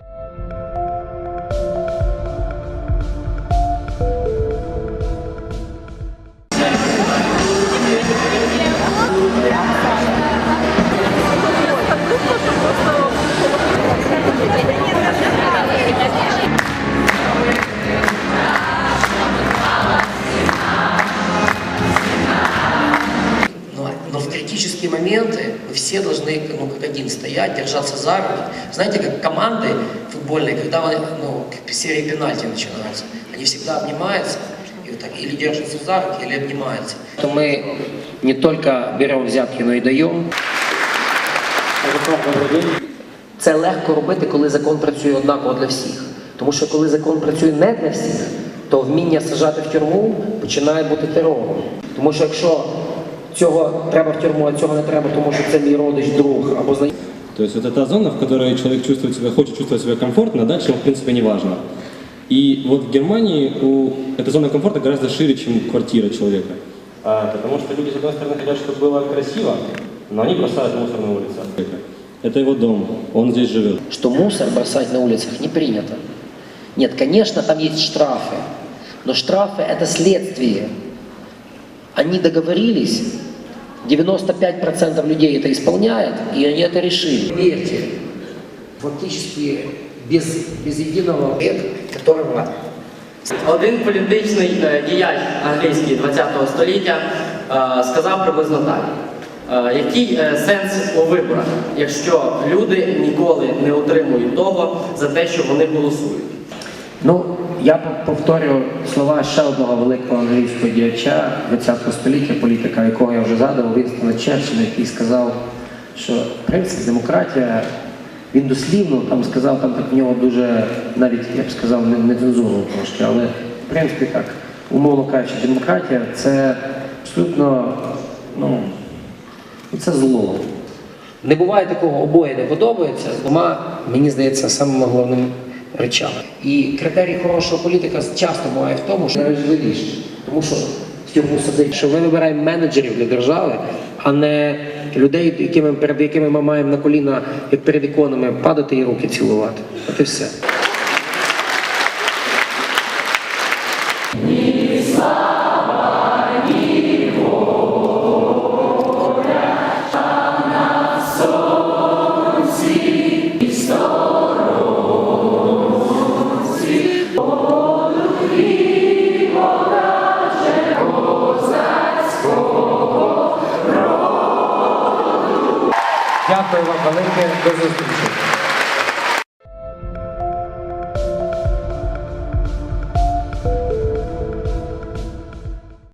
Но, критические моменты мы все должны ну, как один стоять, держаться за руки. Знаете, как команды футбольные, когда ну, как серии пенальти начинаются, они всегда обнимаются и вот так, или держатся за руки, или обнимаются. То мы не только берем взятки, но и даем. Це легко робити, коли закон працює однаково для всіх. Тому що коли закон працює не для всіх, то вміння сажати в тюрму починає бути терором. Тому що якщо цього треба в тюрму, а цього не треба, тому що це мій родич, друг або знайомий, То есть вот это та зона, в которой человек чувствует себя, хочет чувствовать себя комфортно, а дальше ему, в принципе, не важно. И вот в Германии у, эта зона комфорта гораздо шире, чем квартира человека. А, потому что люди, с одной стороны, хотят, чтобы было красиво, но они бросают мусор на улицах. Это его дом, он здесь живет. что мусор бросать на улицах не принято. Нет, конечно, там есть штрафы, но штрафы – это следствие. Они договорились, 95% людей это исполняют, и они это решили. Верьте, фактически без, без единого века, которого Один політичний е, діяч англійський ХХ століття е, сказав приблизно так. Е, Який сенс у виборах, якщо люди ніколи не отримують того за те, що вони голосують? Ну, я повторю слова ще одного великого англійського діяча ХХ століття, політика, якого я вже згадував, Вінстона Черчилля, який сказав, що в принципі демократія, він дослівно там сказав, там так в нього дуже, навіть я б сказав, не- нецензурно трошки, але в принципі так, умовно кажучи, демократія це абсолютно, ну, це зло. Не буває такого, обоє не подобається. з Двома, мені здається, самими головними речами. І критерій хорошого політика часто буває в тому, що найважливіше. Тому що тюрму сидить, що ми вибираємо менеджерів для держави, а не людей, якими, перед якими ми маємо на коліна, як перед іконами, падати і руки цілувати. От і все. Дякую вам велике, до зустрічі.